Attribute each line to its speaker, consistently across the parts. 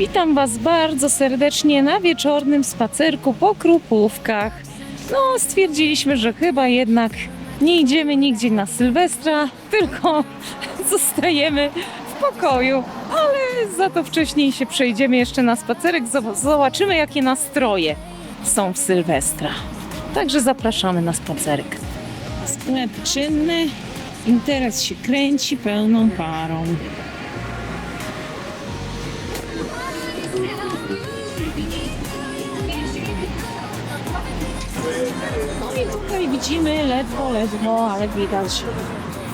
Speaker 1: Witam Was bardzo serdecznie na wieczornym spacerku po Krupówkach. No, stwierdziliśmy, że chyba jednak nie idziemy nigdzie na Sylwestra, tylko zostajemy w pokoju, ale za to wcześniej się przejdziemy jeszcze na spacerek, zob- zobaczymy jakie nastroje są w Sylwestra. Także zapraszamy na spacerek. Sklep czynny, interes się kręci pełną parą. I tutaj widzimy ledwo, ledwo, ale widać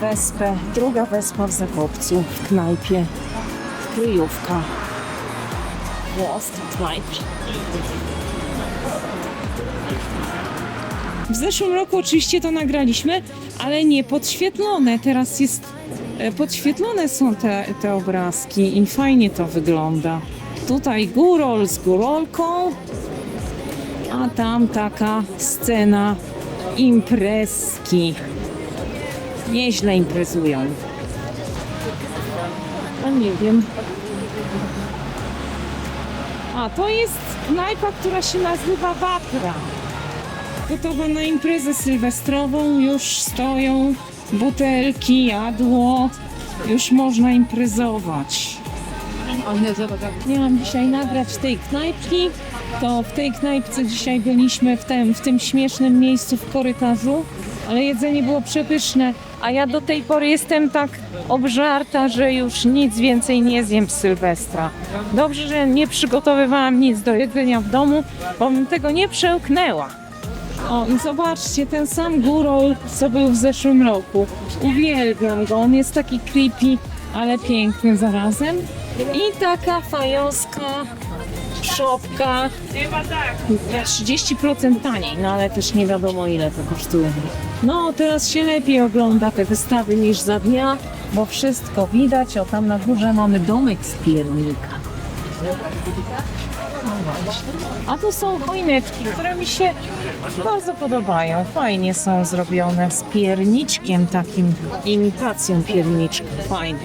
Speaker 1: wespę. Druga wespa w Zakopcu, w knajpie. Kryjówka. Street Knajpie. W zeszłym roku oczywiście to nagraliśmy, ale nie podświetlone. Teraz jest e, podświetlone są te, te obrazki i fajnie to wygląda. Tutaj górol z górolką, a tam taka scena imprezki. Nieźle imprezują. A nie wiem. A to jest knajpa, która się nazywa Wapra. Gotowa na imprezę sylwestrową, już stoją butelki, jadło, już można imprezować. Miałam dzisiaj nagrać tej knajpki, to w tej knajpce dzisiaj byliśmy w tym, w tym śmiesznym miejscu w korytarzu, ale jedzenie było przepyszne, a ja do tej pory jestem tak obżarta, że już nic więcej nie zjem z Sylwestra. Dobrze, że nie przygotowywałam nic do jedzenia w domu, bo bym tego nie przełknęła. O, i zobaczcie, ten sam górol, co był w zeszłym roku. Uwielbiam go, on jest taki creepy, ale piękny zarazem. I taka fajoska szopka. 30% taniej, no ale też nie wiadomo ile to kosztuje. No, teraz się lepiej ogląda te wystawy niż za dnia, bo wszystko widać. O, tam na górze mamy domek z piernika. A tu są choineczki, które mi się bardzo podobają. Fajnie są zrobione z pierniczkiem takim, imitacją pierniczka. Fajnie.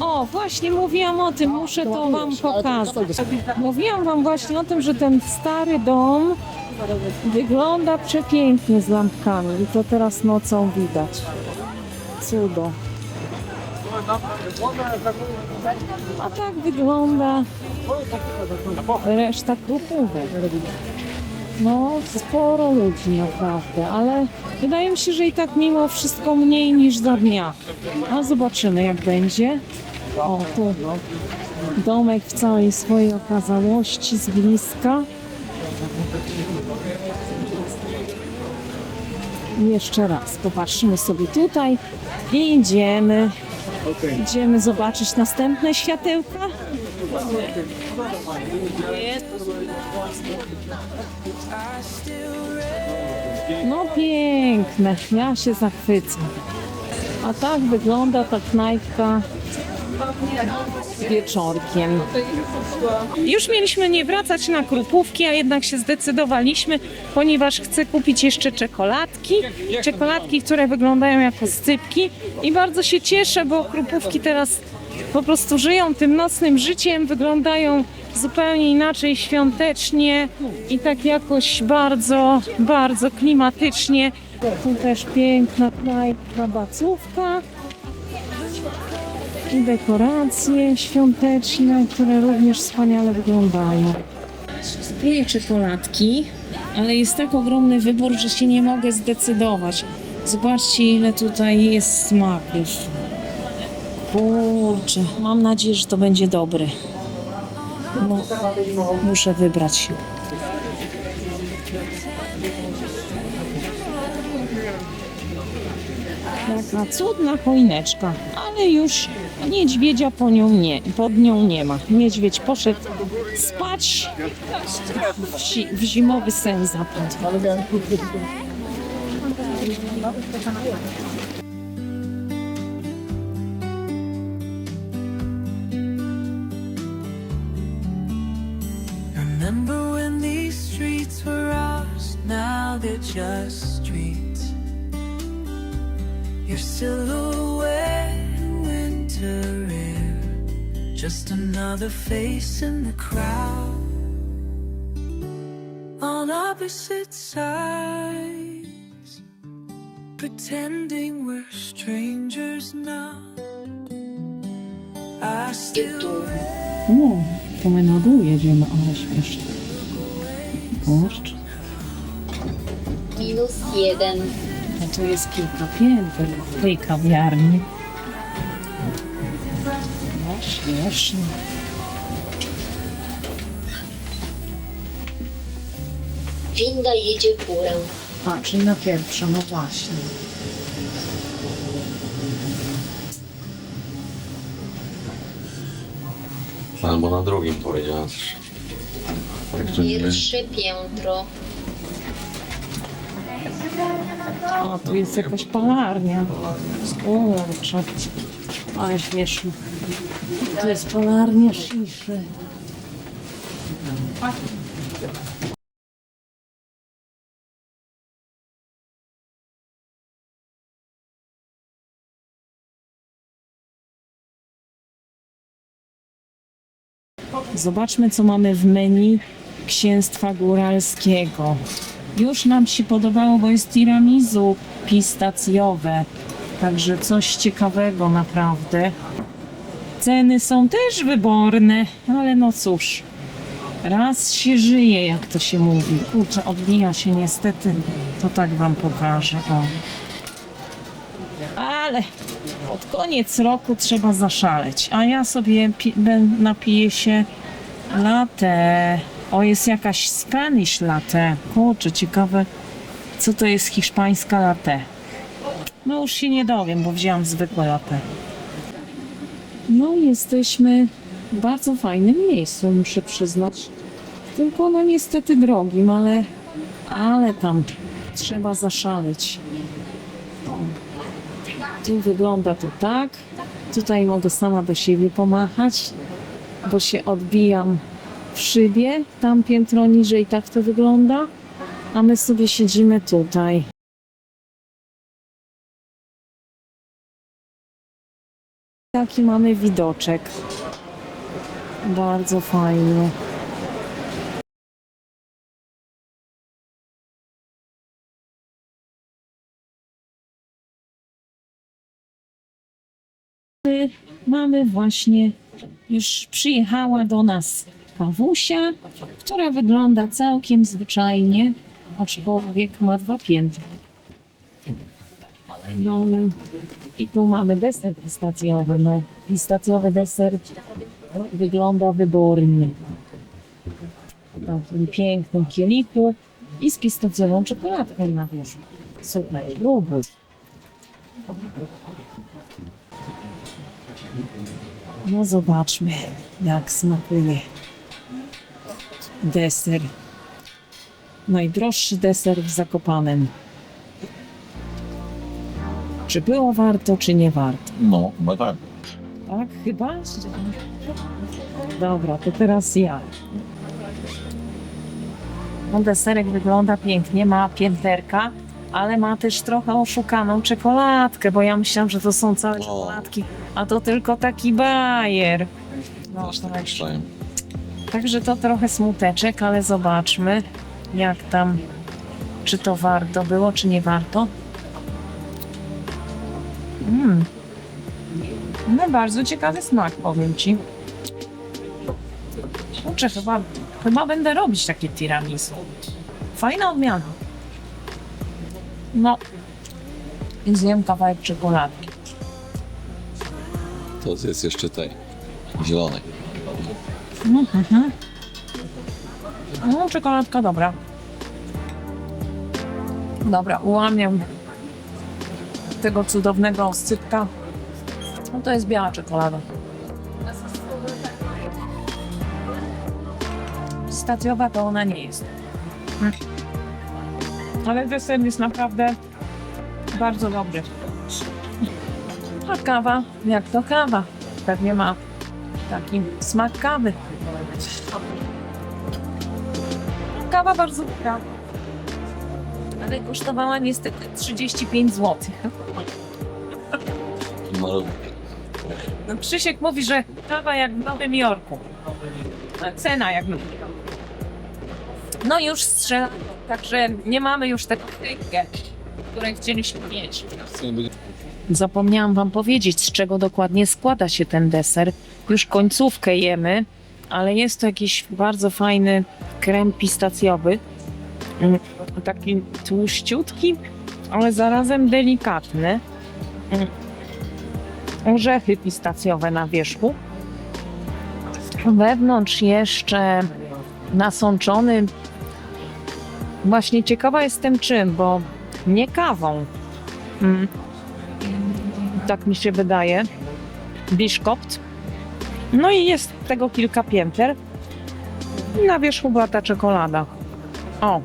Speaker 1: O, właśnie mówiłam o tym, muszę to wam pokazać. Mówiłam wam właśnie o tym, że ten stary dom wygląda przepięknie z lampkami i to teraz nocą widać. Cudo. A tak wygląda reszta krupówek. No, sporo ludzi naprawdę, ale wydaje mi się, że i tak mimo wszystko mniej niż za dnia. A zobaczymy jak będzie. O, tu domek w całej swojej okazałości z bliska. Jeszcze raz popatrzymy sobie tutaj i idziemy. Idziemy zobaczyć następne światełka. No piękne, ja się zachwycam. A tak wygląda ta knajpka wieczorkiem. Już mieliśmy nie wracać na krupówki, a jednak się zdecydowaliśmy, ponieważ chcę kupić jeszcze czekoladki. Czekoladki, które wyglądają jako scypki i bardzo się cieszę, bo krupówki teraz po prostu żyją tym nocnym życiem, wyglądają zupełnie inaczej świątecznie i tak jakoś bardzo, bardzo klimatycznie. Tu też piękna knajpa bacówka i dekoracje świąteczne, które również wspaniale wyglądają. Spróbuję czekoladki, ale jest tak ogromny wybór, że się nie mogę zdecydować. Zobaczcie, ile tutaj jest smaków. Kurczę, mam nadzieję, że to będzie dobry. No, muszę wybrać się. Taka cudna choineczka, ale już niedźwiedzia po nią nie, pod nią nie ma. Niedźwiedź poszedł spać, w, w zimowy sen zapadł.
Speaker 2: Just streets. Your silhouette, winter air, just another face in the crowd. On opposite sides, pretending we're strangers now. I still
Speaker 1: to my na dół jedziemy, ale śmiesznie. Kurcz.
Speaker 3: Minus jeden.
Speaker 1: No to jest kilka pięter w tej kawiarni. No śmiesznie.
Speaker 3: Winda jedzie w górę.
Speaker 1: A, czyli na pierwsze, no właśnie.
Speaker 4: Albo na drugim powiedziała też. Tak to nie
Speaker 3: Pierwsze piętro.
Speaker 1: O, tu jest jakaś palarnia. Kurczę. Ale śmieszne. To jest palarnia sziszy. Zobaczmy, co mamy w menu Księstwa Góralskiego. Już nam się podobało, bo jest tiramisu pistacjowe. Także coś ciekawego naprawdę. Ceny są też wyborne, ale no cóż. Raz się żyje, jak to się mówi. Kurczę, odbija się niestety. To tak wam pokażę. O. Ale pod koniec roku trzeba zaszaleć. A ja sobie napiję się latte. O, jest jakaś Spanish latte. Kurczę, ciekawe, co to jest hiszpańska latte. No już się nie dowiem, bo wzięłam zwykłe latte. No jesteśmy w bardzo fajnym miejscu, muszę przyznać. Tylko no niestety drogim, ale, ale tam trzeba zaszaleć. Tu wygląda to tak. Tutaj mogę sama do siebie pomachać, bo się odbijam w szybie. Tam piętro niżej tak to wygląda. A my sobie siedzimy tutaj. Taki mamy widoczek. Bardzo fajny. My Mamy właśnie, już przyjechała do nas kawusia, która wygląda całkiem zwyczajnie, aczkolwiek ma dwa piętra. No, i tu mamy deser pistacjowy. No, pistacjowy deser wygląda wybornie. W takim pięknym kielichu i z pistacjową czekoladką na wierzchu. Super, lubię. No zobaczmy, jak smakuje deser. Najdroższy deser w Zakopanem. Czy było warto, czy nie warto?
Speaker 4: No, chyba tak.
Speaker 1: Tak, chyba? Dobra, to teraz ja. No deserek wygląda pięknie, ma pięterka, ale ma też trochę oszukaną czekoladkę, bo ja myślałam, że to są całe czekoladki, a to tylko taki bajer. No,
Speaker 4: Też tak
Speaker 1: tak.
Speaker 4: myślałem.
Speaker 1: Także to trochę smuteczek, ale zobaczmy, jak tam, czy to warto było, czy nie warto. Mm. No bardzo ciekawy smak, powiem Ci. Kurczę, chyba, chyba będę robić takie tiramisu. Fajna odmiana. No. I zjem kawałek czekoladki.
Speaker 4: To jest jeszcze tej zielonej.
Speaker 1: Mhm. No, czekoladka dobra. Dobra, ułamiam tego cudownego oscypka. No to jest biała czekolada. Stacjowa to ona nie jest. Mm. Ale deser jest naprawdę bardzo dobry. A kawa, jak to kawa? Pewnie ma taki smak kawy. Kawa bardzo dobra. Ale kosztowała niestety 35 zł. No, Krzysiek mówi, że kawa jak w Nowym Jorku. Cena jak w Nowym Jorku. No już strzela, także nie mamy już tego krytkę, której chcieliśmy mieć. Zapomniałam wam powiedzieć, z czego dokładnie składa się ten deser. Już końcówkę jemy, ale jest to jakiś bardzo fajny krem pistacjowy. Mm, Taki tłuściutki, ale zarazem delikatny. Mm, Orzechy pistacjowe na wierzchu. Wewnątrz jeszcze nasączony. Właśnie ciekawa jestem czym, bo nie kawą. Tak mi się wydaje. Biszkopt. No i jest tego kilka pięter. Na wierzchu była ta czekolada. O.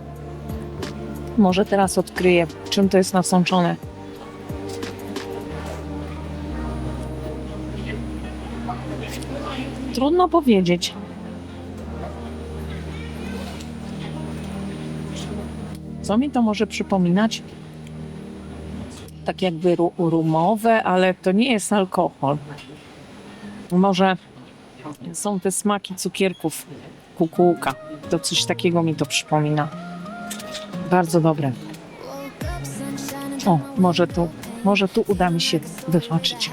Speaker 1: Może teraz odkryję, czym to jest nasączone. Trudno powiedzieć. Co mi to może przypominać? Tak jakby ru- rumowe, ale to nie jest alkohol. Może są te smaki cukierków kukułka. To coś takiego mi to przypomina. Bardzo dobre. O, może tu, może tu uda mi się wyhaczyć.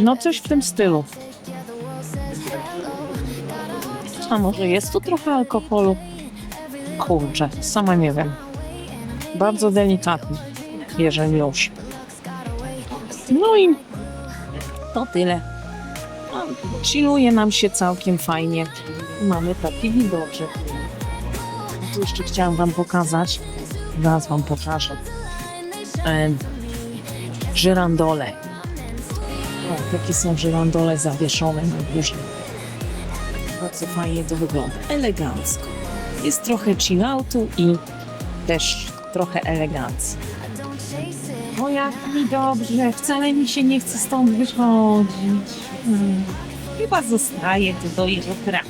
Speaker 1: No coś w tym stylu. A może jest tu trochę alkoholu? Kurczę, sama nie wiem. Bardzo delikatny, jeżeli już. No i to tyle. A, Chilluje nam się całkiem fajnie. Mamy taki widoczek. Tu jeszcze chciałam wam pokazać. Zaraz wam pokażę. E, żyrandole. O, takie są żyrandole zawieszone na górze. Bardzo fajnie to wygląda. Elegancko. Jest trochę chilloutu i też trochę elegancji. O jak mi dobrze, wcale mi się nie chce stąd wychodzić. Hmm. Chyba zostaję tu do jutra.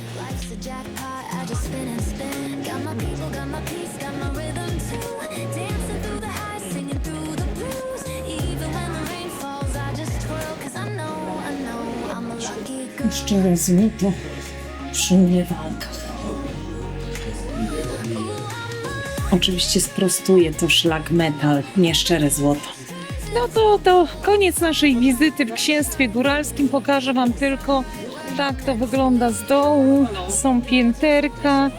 Speaker 1: Szczere złoto przy walkach. Oczywiście sprostuję to szlak metal, nie szczere złoto. No to, to koniec naszej wizyty w księstwie góralskim. Pokażę wam tylko, tak to wygląda z dołu. Są pięterka.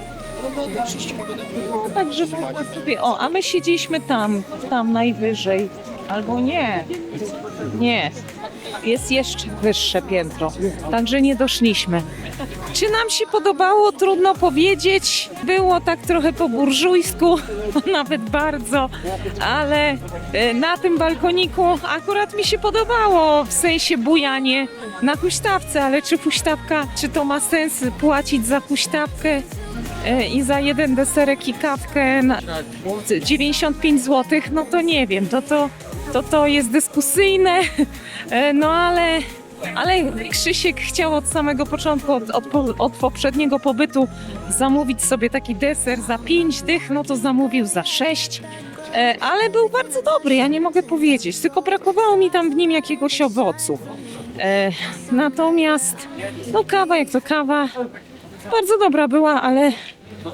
Speaker 1: No, także sobie. O, a my siedzieliśmy tam, tam najwyżej. Albo nie. Nie. Jest jeszcze wyższe piętro. Także nie doszliśmy. Czy nam się podobało? Trudno powiedzieć. Było tak trochę po burżujsku, nawet bardzo, ale e, na tym balkoniku akurat mi się podobało, w sensie bujanie na huśtawce, ale czy huśtawka, czy to ma sens płacić za huśtawkę e, i za jeden deserek i kawkę na 95 zł? No to nie wiem, to to, to, to jest dyskusyjne, E, no ale ale Krzysiek chciał od samego początku, od, od, od poprzedniego pobytu zamówić sobie taki deser za 5 dych, no to zamówił za 6. E, ale był bardzo dobry, ja nie mogę powiedzieć, tylko brakowało mi tam w nim jakiegoś owocu. E, natomiast, no kawa jak to kawa, bardzo dobra była, ale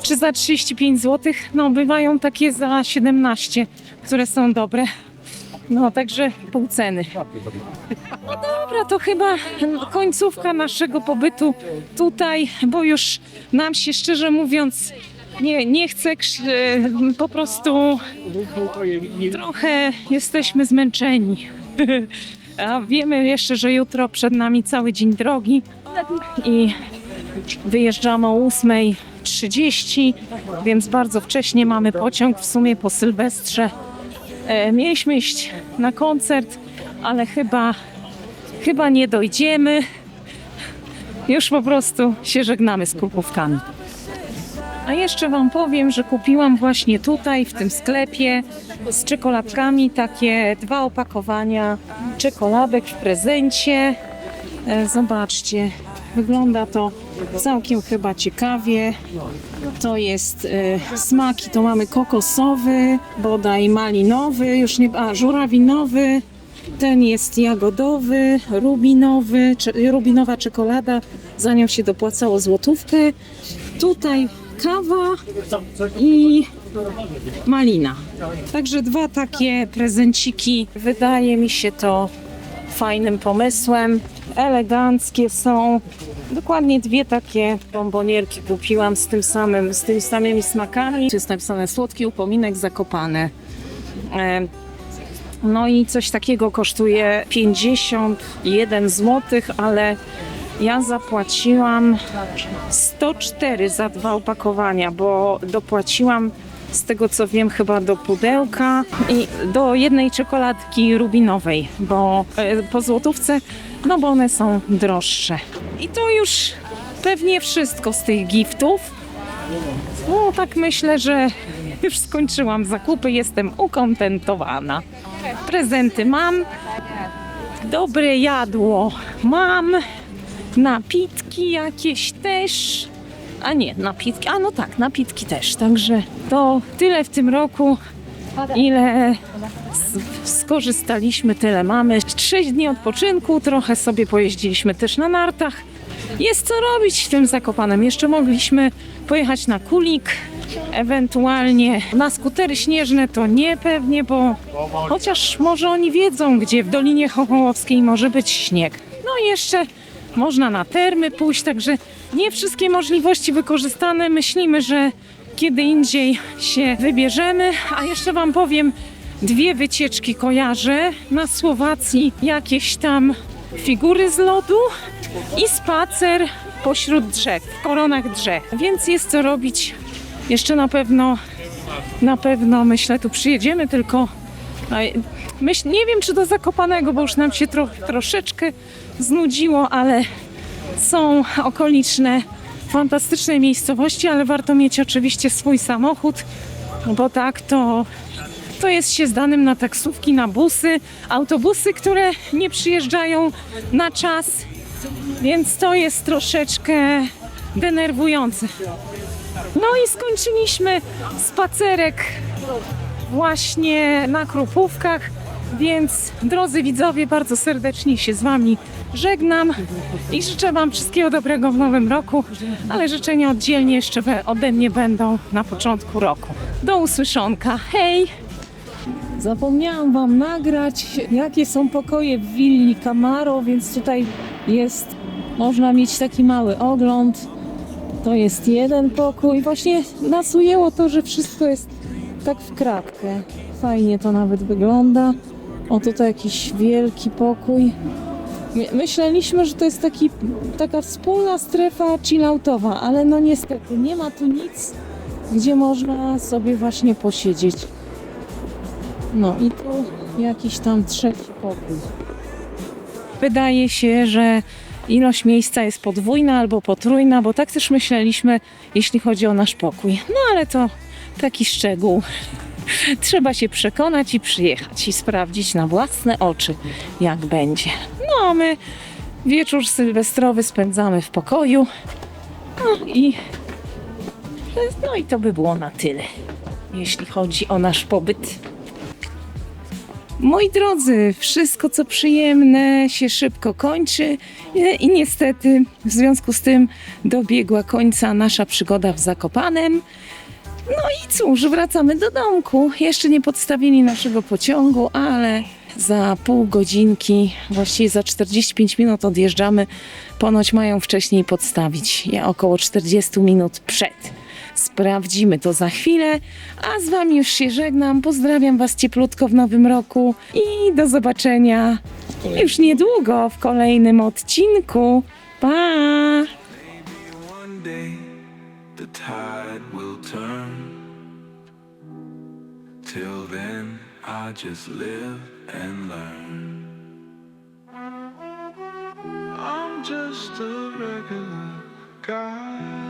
Speaker 1: czy za 35 zł? No bywają takie za 17, które są dobre. No także pół ceny. No dobra, to chyba końcówka naszego pobytu tutaj, bo już nam się szczerze mówiąc nie, nie krz- e, po prostu trochę jesteśmy zmęczeni. A wiemy jeszcze, że jutro przed nami cały dzień drogi i wyjeżdżamy o 8.30, więc bardzo wcześnie mamy pociąg w sumie po Sylwestrze. E, mieliśmy iść na koncert, ale chyba, chyba nie dojdziemy. Już po prostu się żegnamy z kupówkami. A jeszcze Wam powiem, że kupiłam właśnie tutaj, w tym sklepie, z czekoladkami takie dwa opakowania czekoladek w prezencie. E, Zobaczcie, wygląda to całkiem chyba ciekawie. To jest e, smaki, to mamy kokosowy, bodaj malinowy, już nie, a żurawinowy. Ten jest jagodowy, rubinowy, cze, rubinowa czekolada, za nią się dopłacało złotówkę. Tutaj kawa i malina. Także dwa takie prezenciki. Wydaje mi się to fajnym pomysłem. Eleganckie są. Dokładnie dwie takie bombonierki kupiłam z tym samym, z tymi samymi smakami. Jest napisane słodki upominek zakopane. E, No i coś takiego kosztuje 51 zł, ale ja zapłaciłam 104 za dwa opakowania, bo dopłaciłam z tego co wiem chyba do pudełka i do jednej czekoladki rubinowej, bo e, po złotówce, no bo one są droższe. I to już pewnie wszystko z tych giftów. No tak myślę, że już skończyłam zakupy, jestem ukontentowana. Prezenty mam, dobre jadło mam, napitki jakieś też. A nie, napitki, a no tak, napitki też. Także to tyle w tym roku, ile skorzystaliśmy, tyle mamy. Sześć dni odpoczynku, trochę sobie pojeździliśmy też na nartach. Jest co robić w tym Zakopanem. Jeszcze mogliśmy pojechać na kulik, ewentualnie na skutery śnieżne to nie pewnie, bo chociaż może oni wiedzą, gdzie w Dolinie Chochołowskiej może być śnieg. No i jeszcze można na termy pójść, także nie wszystkie możliwości wykorzystane. Myślimy, że kiedy indziej się wybierzemy, a jeszcze Wam powiem, dwie wycieczki kojarzę. Na Słowacji jakieś tam figury z lodu i spacer pośród drzew, w koronach drzew. Więc jest co robić. Jeszcze na pewno, na pewno myślę, tu przyjedziemy, tylko Myśl, nie wiem, czy do Zakopanego, bo już nam się tro, troszeczkę znudziło, ale są okoliczne fantastyczne miejscowości, ale warto mieć oczywiście swój samochód, bo tak to, to jest się zdanym na taksówki, na busy, autobusy, które nie przyjeżdżają na czas, więc to jest troszeczkę denerwujące. No i skończyliśmy spacerek właśnie na Krupówkach, więc drodzy widzowie, bardzo serdecznie się z Wami żegnam i życzę Wam wszystkiego dobrego w nowym roku, ale życzenia oddzielnie jeszcze ode mnie będą na początku roku. Do usłyszonka, hej! Zapomniałam Wam nagrać, jakie są pokoje w willi Camaro, więc tutaj jest, można mieć taki mały ogląd. To jest jeden pokój. Właśnie nas ujęło to, że wszystko jest tak w kratkę. Fajnie to nawet wygląda. O, tutaj jakiś wielki pokój. My- Myśleliśmy, że to jest taki, taka wspólna strefa chilloutowa, ale no niestety nie ma tu nic, gdzie można sobie właśnie posiedzieć. No i tu jakiś tam trzeci pokój. Wydaje się, że ilość miejsca jest podwójna albo potrójna, bo tak też myśleliśmy, jeśli chodzi o nasz pokój. No ale to taki szczegół. Trzeba się przekonać i przyjechać i sprawdzić na własne oczy, jak będzie. No a my wieczór sylwestrowy spędzamy w pokoju. No i, no i to by było na tyle, jeśli chodzi o nasz pobyt. Moi drodzy, wszystko co przyjemne się szybko kończy i niestety w związku z tym dobiegła końca nasza przygoda w Zakopanem. No i cóż, wracamy do domku. Jeszcze nie podstawili naszego pociągu, ale za pół godzinki, właściwie za 45 minut odjeżdżamy. Ponoć mają wcześniej podstawić. Ja około 40 minut przed. Sprawdzimy to za chwilę, a z Wami już się żegnam. Pozdrawiam Was cieplutko w nowym roku i do zobaczenia już niedługo w kolejnym odcinku. Pa!
Speaker 5: The tide will turn. Till then, I just live and learn. I'm just a regular guy.